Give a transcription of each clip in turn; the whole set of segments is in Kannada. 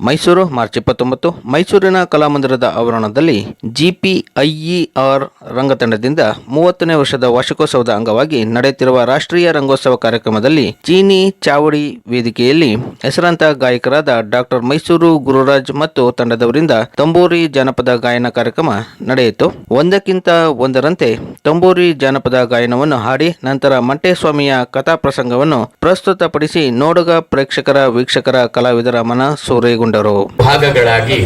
ಮೈಸೂರು, ಮಾರ್ಚ್ ಇಪ್ಪತ್ತೊಂಬತ್ತು, ಮೈಸೂರಿನ ಕಲಾಮಂದಿರದ ಆವರಣದಲ್ಲಿ ಜಿಪಿಐಇಆರ್ ರಂಗತಂಡದಿಂದ ಮೂವತ್ತನೇ ವರ್ಷದ ವಾರ್ಷಿಕೋತ್ಸವದ ಅಂಗವಾಗಿ ನಡೆಯುತ್ತಿರುವ ರಾಷ್ಟ್ರೀಯ ರಂಗೋತ್ಸವ ಕಾರ್ಯಕ್ರಮದಲ್ಲಿ ಚೀನಿ ಚಾವಡಿ ವೇದಿಕೆಯಲ್ಲಿ ಹೆಸರಾಂತ ಗಾಯಕರಾದ ಡಾಕ್ಟರ್ ಮೈಸೂರು ಗುರುರಾಜ್ ಮತ್ತು ತಂಡದವರಿಂದ ತಂಬೂರಿ ಜಾನಪದ ಗಾಯನ ಕಾರ್ಯಕ್ರಮ ನಡೆಯಿತು. ಒಂದಕ್ಕಿಂತ ಒಂದರಂತೆ ತಂಬೂರಿ ಜಾನಪದ ಗಾಯನವನ್ನು ಹಾಡಿ ನಂತರ ಮಂಟೇಸ್ವಾಮಿಯ ಕಥಾ ಪ್ರಸಂಗವನ್ನು ಪ್ರಸ್ತುತಪಡಿಸಿ ನೋಡುಗ ಪ್ರೇಕ್ಷಕರ, ವೀಕ್ಷಕರ, ಕಲಾವಿದರ ಮನ ಸೂರೆಗೊಂಡರು ಭಾಗಗಳಾಗಿ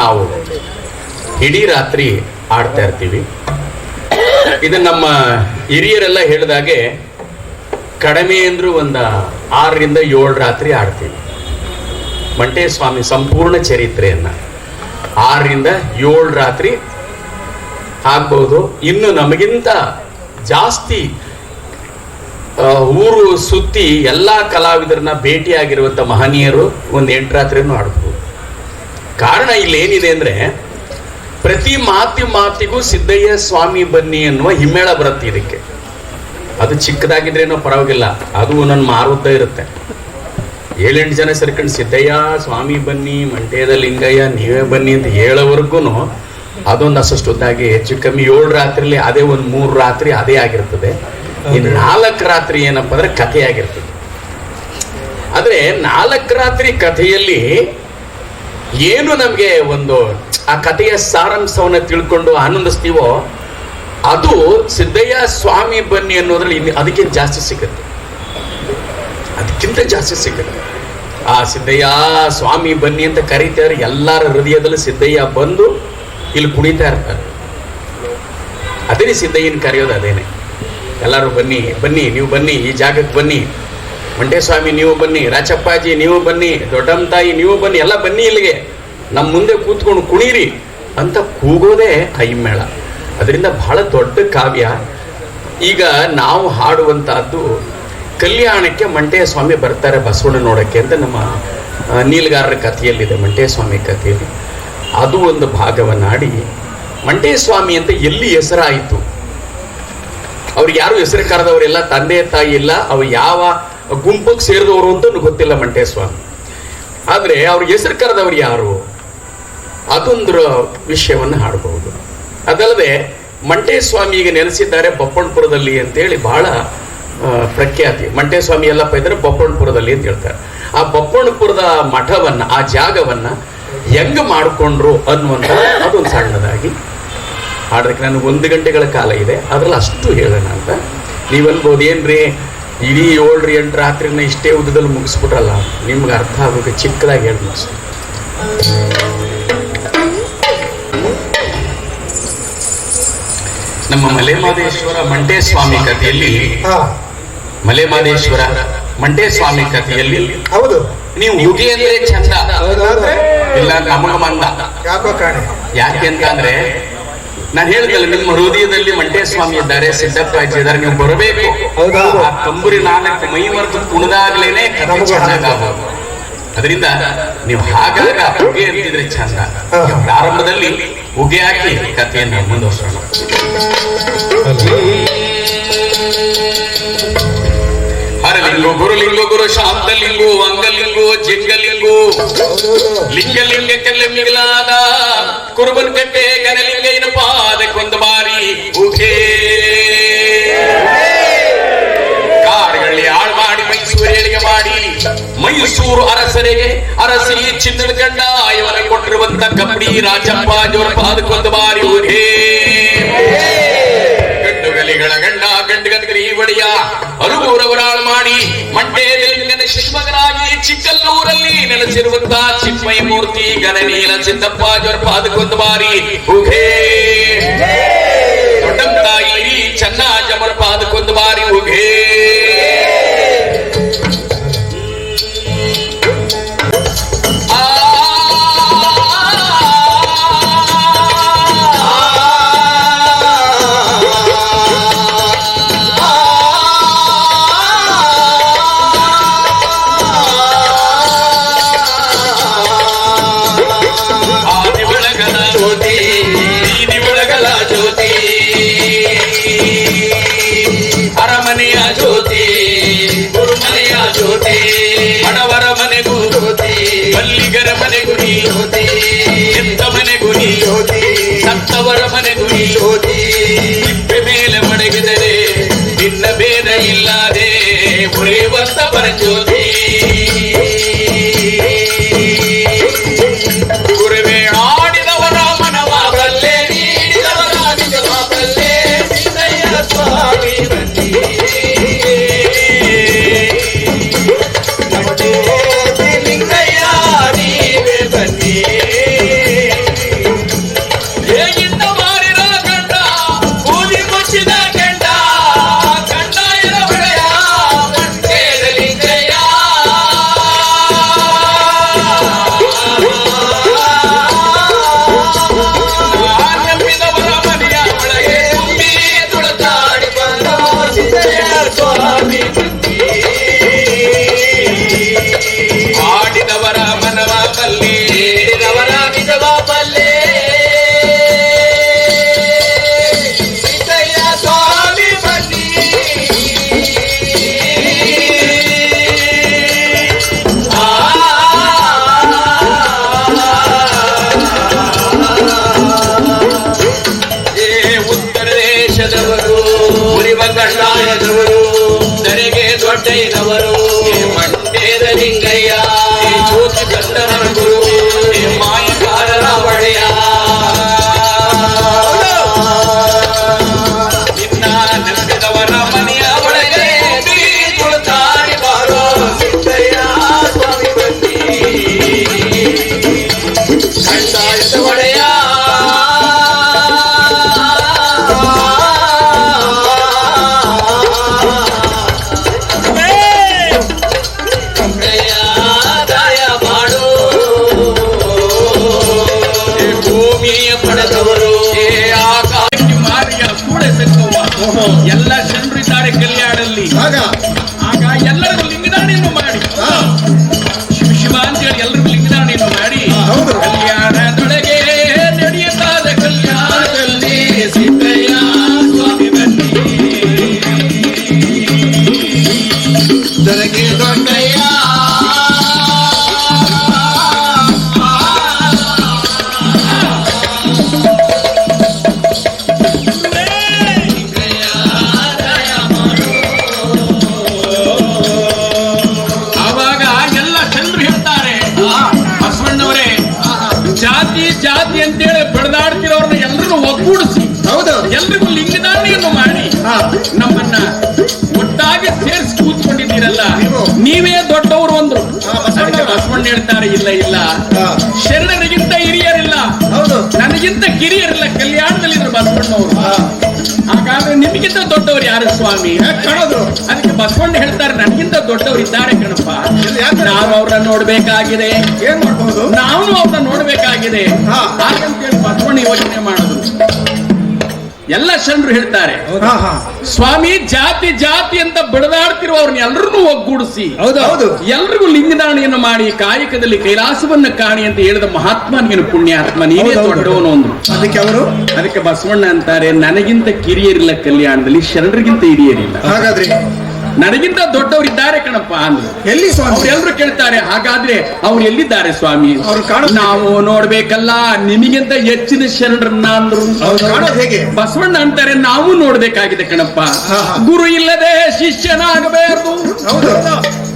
ನಾವು ಇಡೀ ರಾತ್ರಿ ಆಡ್ತಾ ಇರ್ತೀವಿ. ಇದು ನಮ್ಮ ಹಿರಿಯರೆಲ್ಲ ಹೇಳಿದಾಗೆ ಕಡಿಮೆ ಅಂದ್ರೂ ಒಂದು ಆರರಿಂದ ಏಳು ರಾತ್ರಿ ಆಡ್ತೀವಿ. ಮಂಟೇಸ್ವಾಮಿ ಸಂಪೂರ್ಣ ಚರಿತ್ರೆಯನ್ನು. ಆರರಿಂದ ಏಳು ರಾತ್ರಿ ಆಗ್ಬೋದು. ಇನ್ನು ನಮಗಿಂತ ಜಾಸ್ತಿ ಊರು ಸುತ್ತಿ ಎಲ್ಲ ಕಲಾವಿದರನ್ನ ಭೇಟಿಯಾಗಿರುವಂಥ ಮಹನೀಯರು ಒಂದು ಎಂಟು ಆಡಬಹುದು ಆಡ್ಬೋದು. ಕಾರಣ ಇಲ್ಲಿ ಏನಿದೆ ಅಂದ್ರೆ ಪ್ರತಿ ಮಾತಿ ಮಾತಿಗೂ ಸಿದ್ದಯ್ಯ ಸ್ವಾಮಿ ಬನ್ನಿ ಅನ್ನುವ ಹಿಮ್ಮೇಳ ಬರುತ್ತೆ ಇದಕ್ಕೆ. ಅದು ಚಿಕ್ಕದಾಗಿದ್ರೇನೋ ಪರವಾಗಿಲ್ಲ, ಅದು ಒಂದೊಂದು ಮಾರುದ್ದ ಇರುತ್ತೆ. ಏಳೆಂಟು ಜನ ಸೇರ್ಕೊಂಡು, ಸಿದ್ದಯ್ಯ, ಸ್ವಾಮಿ ಬನ್ನಿ ಮಂಟೇದ ಲಿಂಗಯ್ಯ, ನೀವೇ ಬನ್ನಿ ಅಂತ ಹೇಳೋವರೆಗೂ ಅದೊಂದು ಅಷ್ಟು ಉದ್ದಾಗಿ ಹೆಚ್ಚು ಕಮ್ಮಿ ಏಳು ರಾತ್ರಿಲಿ ಅದೇ ಒಂದು ಮೂರು ರಾತ್ರಿ ಅದೇ ಆಗಿರ್ತದೆ. ಇನ್ನು ನಾಲ್ಕು ರಾತ್ರಿ ಏನಪ್ಪ ಅಂದ್ರೆ ಕಥೆ ಆಗಿರ್ತದೆ ಆದ್ರೆ ನಾಲ್ಕು ರಾತ್ರಿ ಕಥೆಯಲ್ಲಿ ಏನು ನಮಗೆ ಒಂದು ಆ ಕಥೆಯ ಸಾರಾಂಶವನ್ನ ತಿಳ್ಕೊಂಡು ಆನಂದಿಸ್ತೀವೋ, ಅದು ಸಿದ್ದಯ್ಯ ಸ್ವಾಮಿ ಬನ್ನಿ ಅನ್ನೋದ್ರಲ್ಲಿ ಅದಕ್ಕಿಂತ ಜಾಸ್ತಿ ಸಿಗುತ್ತೆ. ಅದಕ್ಕಿಂತ ಜಾಸ್ತಿ ಸಿಗುತ್ತೆ. ಆ ಸಿದ್ದಯ್ಯ ಸ್ವಾಮಿ ಬನ್ನಿ ಅಂತ ಕರೀತಾರೆ, ಎಲ್ಲರ ಹೃದಯದಲ್ಲಿ ಸಿದ್ದಯ್ಯ ಬಂದು ಇಲ್ಲಿ ಕುಣಿತಾ ಇರ್ತಾರೆ. ಅದೇ ಸಿದ್ದಯ್ಯನ ಕರೆಯೋದು ಅದೇನೆ. ಎಲ್ಲರೂ ಬನ್ನಿ ಬನ್ನಿ, ನೀವು ಬನ್ನಿ, ಈ ಜಾಗಕ್ಕೆ ಬನ್ನಿ. ಮಂಟೇಸ್ವಾಮಿ ನೀವು ಬನ್ನಿ, ರಾಚಪ್ಪಾಜಿ, ನೀವು ಬನ್ನಿ, ದೊಡ್ಡಮ್ಮ ತಾಯಿ, ನೀವು ಬನ್ನಿ, ಎಲ್ಲ ಬನ್ನಿ ಇಲ್ಲಿಗೆ. ನಮ್ಮ ಮುಂದೆ ಕೂತ್ಕೊಂಡು ಕುಣೀರಿ ಅಂತ ಕೂಗೋದೇ ಐಮೇಳ ಅದರಿಂದ ಬಹಳ ದೊಡ್ಡ ಕಾವ್ಯ. ಈಗ ನಾವು ಹಾಡುವಂತಹದ್ದು ಕಲ್ಯಾಣಕ್ಕೆ ಮಂಟೇಸ್ವಾಮಿ ಬರ್ತಾರೆ ಬಸವಣ್ಣ ನೋಡೋಕ್ಕೆ ಅಂತ ನಮ್ಮ ನೀಲ್ಗಾರರ ಕಥೆಯಲ್ಲಿದೆ ಮಂಟೇಸ್ವಾಮಿ ಕಥೆಯಲ್ಲಿ. ಅದು ಒಂದು ಭಾಗವನ್ನಾಡಿ ಮಂಟೇಸ್ವಾಮಿ ಅಂತ ಎಲ್ಲಿ ಹೆಸರಾಯಿತು? ಅವ್ರಿಗೆ ಯಾರು ಹೆಸರು ಕರೆದವರಿಲ್ಲ, ತಂದೆ ತಾಯಿ ಇಲ್ಲ ಅವ್ರು ಯಾವ ಗುಂಪಕ್ಕೆ ಸೇರಿದವರು ಅಂತ ಗೊತ್ತಿಲ್ಲ ಮಂಟೇಸ್ವಾಮಿ. ಆದರೆ ಅವ್ರಿಗೆ ಹೆಸರು ಕರೆದವ್ರು ಯಾರು? ಅದೊಂದು ವಿಷಯವನ್ನು ಹಾಡಬಹುದು. ಅದಲ್ಲದೆ ಮಂಟೇಸ್ವಾಮಿ ಈಗ ನೆನೆಸಿದ್ದಾರೆ ಬಪ್ಪಣ್ಪುರದಲ್ಲಿ ಅಂತೇಳಿ ಬಹಳ ಪ್ರಖ್ಯಾತಿ. ಮಂಟೇಸ್ವಾಮಿ ಎಲ್ಲಪ್ಪ ಇದ್ದಾರೆ ಬಪ್ಪಣ್ಪುರದಲ್ಲಿ ಅಂತ ಹೇಳ್ತಾರೆ. ಆ ಬಪ್ಪಣ್ಪುರದ ಮಠವನ್ನ, ಆ ಜಾಗವನ್ನ ಹೆಂಗ್ ಮಾಡಿಕೊಂಡ್ರು ಅನ್ನುವಂಥ ಅದೊಂದು ಸಣ್ಣದಾಗಿ ಹಾಡೋದಕ್ಕೆ ನನಗೆ ಒಂದು ಗಂಟೆಗಳ ಕಾಲ ಇದೆ ಅದರಲ್ಲಿ ಅಷ್ಟು ಹೇಳೋಣ ಅಂತ. ನೀವು ಅನ್ಬೋದು ಏನ್ರಿ? ಇಡೀ ಏಳ್ರಿ ಎಂಟು ರಾತ್ರಿನ ಇಷ್ಟೇ ಉದ್ದದಲ್ಲಿ ಮುಗಿಸ್ಬಿಟ್ರಲ್ಲ ನಿಮ್ಗೆ ಅರ್ಥ ಆಗೋಕೆ ಚಿಕ್ಕದಾಗಿ ಹೇಳಿ ಮುಗಿಸ್ ನಮ್ಮ ಮಲೆಮಾದೇಶ್ವರ ಮಂಟೇಸ್ವಾಮಿ ಕಥೆಯಲ್ಲಿ ಹಾ. ಮಲೆಮಾದೇಶ್ವರ ಮಂಟೇಸ್ವಾಮಿ ಕಥೆಯಲ್ಲಿ ಹೌದು. ನೀವು ಯುಗಿ ಅಂದ್ರೆ ಚಂದ. ಇಲ್ಲ ನಮಗ ಮಂದ. ಯಾಕೆ ಅಂತ ಅಂದ್ರೆ ನಾನು ಹೇಳಿದಲ್ಲ ನಿಮ್ಮ ಹೃದಯದಲ್ಲಿ ಮಂಟೇಸ್ವಾಮಿ ಇದ್ದಾರೆ ಸಿದ್ದಪ್ಪಾಜಿ ಇದ್ದಾರೆ ನೀವು ಬರಬೇಕು. ಆ ತಂಬುರಿ ನಾಲ್ಕು ಮೈ ಮರೆತು ಕುಣಿದಾಗ್ಲೇನೆ ಕಥೆ ಚೆನ್ನಾಗಾಗೋದು ಅದರಿಂದ ನೀವು ಹಾಗಾಗ ಉಗೆ ಅಂತಿದ್ರೆ ಚಂದ. ಪ್ರಾರಂಭದಲ್ಲಿ ಉಗೆ ಹಾಕಿ ಕಥೆಯನ್ನು ಮುಂದುವರ್ಸೋಣ. ಹರಲಿಂಗು ಗುರುಲಿಂಗು ಗುರು ಶಾಂತಲಿಂಗು ಅಂಗಲಿಂಗು ಜಿಂಗಲಿಂಗು. ಲಿಂಗಲಿಂಗಕ್ಕೆಲ್ಲ ಮಿಗಿಲಾದ ಕುರುಬನ್ ಕಟ್ಟೆ ಮೈಸೂರು ಅರಸರಿಗೆ ಅರಸಿ ಚಿನ್ನದ ಗಂಡ ಇವನ ಕೊಟ್ಟಿರುವಂತ ಕಬಡ್ಡಿ ರಾಜಪ್ಪ ಜೋರ ಪಾದಕ್ಕೊಂದು ಬಾರಿ ಉಘೇ ಗಂಡು ಗಲಿಗಳ ಗಂಡ ಗಂಡು ಗದಗರಿ ಒಡೆಯ ಅರುಗೂರವರಾಳು ಮಾಡಿ ಮಂಡ್ಯದಲ್ಲಿ ನನ್ನ ಶಿಶುಮಗನಾಗಿ ಚಿಕ್ಕಲ್ಲೂರಲ್ಲಿ ನೆಲೆಸಿರುವಂತ ಚಿನ್ಮಯ ಮೂರ್ತಿ ಗಣನೀಲ ಸಿದ್ದಪ್ಪ ಜೋರ ಪಾದಕ್ಕೊಂದು ಬಾರಿ ಉಘೇ Lord ದರೆಗೆ ನಮ್ಮನ್ನ ಒಟ್ಟಾಗಿ ಸೇರಿಸಿ ಕೂತ್ಕೊಂಡಿದ್ದೀರಲ್ಲ ನೀವೇ. ದೊಡ್ಡವರು ಅಂದ್ರು. ಬಸವಣ್ಣ. ಹೇಳ್ತಾರೆ ಇಲ್ಲ ಇಲ್ಲ. ಶರಣರಿಗಿಂತ ಹಿರಿಯರಿಲ್ಲ. ಹೌದು. ನನಗಿಂತ ಕಿರಿಯರಿಲ್ಲ ಕಲ್ಯಾಣದಲ್ಲಿದ್ರು ಬಸವಣ್ಣವರು. ಹಾಗಾದ್ರೆ ನಿಮಗಿಂತ ದೊಡ್ಡವರು ಯಾರು ಸ್ವಾಮಿ? ಕಾಣೋದು? ಅದಕ್ಕೆ ಬಸವಣ್ಣ ಹೇಳ್ತಾರೆ ನನಗಿಂತ ದೊಡ್ಡವರು ಇದ್ದಾರೆ ಕಣಪ್ಪ? ನಾವು ಅವ್ರನ್ನ ನೋಡ್ಬೇಕಾಗಿದೆ. ಏನ್ ಮಾಡ್ಬೋದು? ನಾವು ಅವ್ರನ್ನ ನೋಡ್ಬೇಕಾಗಿದೆ. ಹಾಗಂತೇಳಿ ಬಸವಣ್ಣ ಯೋಚನೆ ಮಾಡೋದು. ಎಲ್ಲ ಶರಣರು ಹೇಳ್ತಾರೆ ಸ್ವಾಮಿ ಜಾತಿ ಜಾತಿ ಅಂತ ಬಡದಾಡ್ತಿರುವವ್ರನ್ನ ಎಲ್ಲರನ್ನೂ ಒಗ್ಗೂಡಿಸಿ. ಹೌದು. ಹೌದು. ಎಲ್ರಿಗೂ ಲಿಂಗದಾಣಿಯನ್ನು ಮಾಡಿ ಕಾಯಕದಲ್ಲಿ ಕೈಲಾಸವನ್ನ ಕಾಣಿ ಅಂತ ಹೇಳಿದ ಮಹಾತ್ಮ ನೀನು ಪುಣ್ಯಾತ್ಮ ನೀನೇ. ದೊಡ್ಡವನು ಅಂದ್ರು. ಅದಕ್ಕೆ ಅವರು? ಅದಕ್ಕೆ ಬಸವಣ್ಣ ಅಂತಾರೆ ನನಗಿಂತ ಕಿರಿಯರಿಲ್ಲ ಕಲ್ಯಾಣದಲ್ಲಿ ಶರಣರಿಗಿಂತ ಹಿರಿಯರಿಲ್ಲ. ಹಾಗಾದ್ರೆ ನನಗಿಂತ ದೊಡ್ಡವರು ಇದ್ದಾರೆ ಕಣಪ್ಪ ಅಂದ್ರು. ಎಲ್ಲಿ ಸ್ವಾಮಿ? ಎಲ್ಲರೂ ಕೇಳ್ತಾರೆ ಹಾಗಾದ್ರೆ ಅವ್ರು ಎಲ್ಲಿದ್ದಾರೆ ಸ್ವಾಮಿ? ಅವ್ರು ನಾವು ನೋಡ್ಬೇಕಲ್ಲ ನಿಮಗಿಂತ ಹೆಚ್ಚಿನ ಶರಣರನ್ನ ಅಂದ್ರು. ಕಾಣೋದು ಹೇಗೆ? ಬಸವಣ್ಣ ಅಂತಾರೆ ನಾವು ನೋಡ್ಬೇಕಾಗಿದೆ ಕಣಪ್ಪ. ಗುರು ಇಲ್ಲದೆ ಶಿಷ್ಯನಾಗಬೇಕು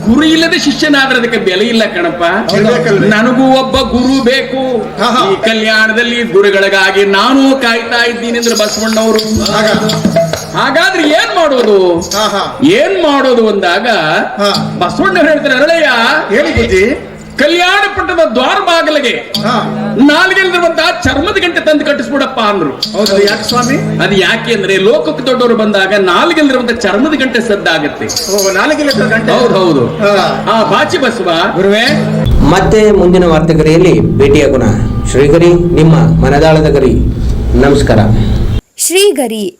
ಗುರು ಇಲ್ಲದೆ ಶಿಷ್ಯನಾದ್ರೆ ಅದಕ್ಕೆ ಬೆಲೆ ಇಲ್ಲ ಕಣಪ್ಪ? ನನಗೂ ಒಬ್ಬ ಗುರು ಬೇಕು. ಈ ಕಲ್ಯಾಣದಲ್ಲಿ ಗುರುಗಳಿಗಾಗಿ ನಾನು ಕಾಯ್ತಾ ಇದ್ದೀನಿ ಅಂದ್ರೆ ಬಸವಣ್ಣವರು. ಹಾಗಾದ್ರೆ ಏನ್ ಮಾಡೋದು? ಏನ್ ಮಾಡೋದು ಅಂದಾಗ ಹಾ. ಬಸವಣ್ಣ ಹೇಳ್ತಾರೆ ಅರಳಯ್ಯ ಹೇಳಿ ಬುದ್ಧಿ? ಕಲ್ಯಾಣ ಪಟ್ಟದ ದ್ವಾರ ಬಾಗಿಲಿಗೆ ಹಾ. ನಾಲ್ಗೆಲ್ದಿರುವಂತಹ ಚರ್ಮದ ಗಂಟೆ ತಂದು ಕಟ್ಟಿಸ್ಬಿಡಪ್ಪ ಅಂದ್ರು. ಹೌದು ಯಾಕೆ ಸ್ವಾಮಿ? ಅದು ಯಾಕೆ ಅಂದ್ರೆ ಲೋಕಕ್ಕೆ ದೊಡ್ಡವರು ಬಂದಾಗ ನಾಲ್ಗೆಲ್ದಿರುವಂತ ಚರ್ಮದ ಗಂಟೆ ಸದ್ದಾಗತ್ತೆ. ಹೌದು ಹೌದು. ಹಾ. ಆ ಬಾಚಿ ಬಸವ. ಗುರುವೇ. ಮತ್ತೆ ಮುಂದಿನ ವಾರ್ತೆಗರಿಯಲ್ಲಿ ಭೇಟಿಯಾಗೋಣ ಶ್ರೀಗರಿ ನಿಮ್ಮ ಮನದಾಳದ ಗರಿ. ನಮಸ್ಕಾರ. ಶ್ರೀಗರಿ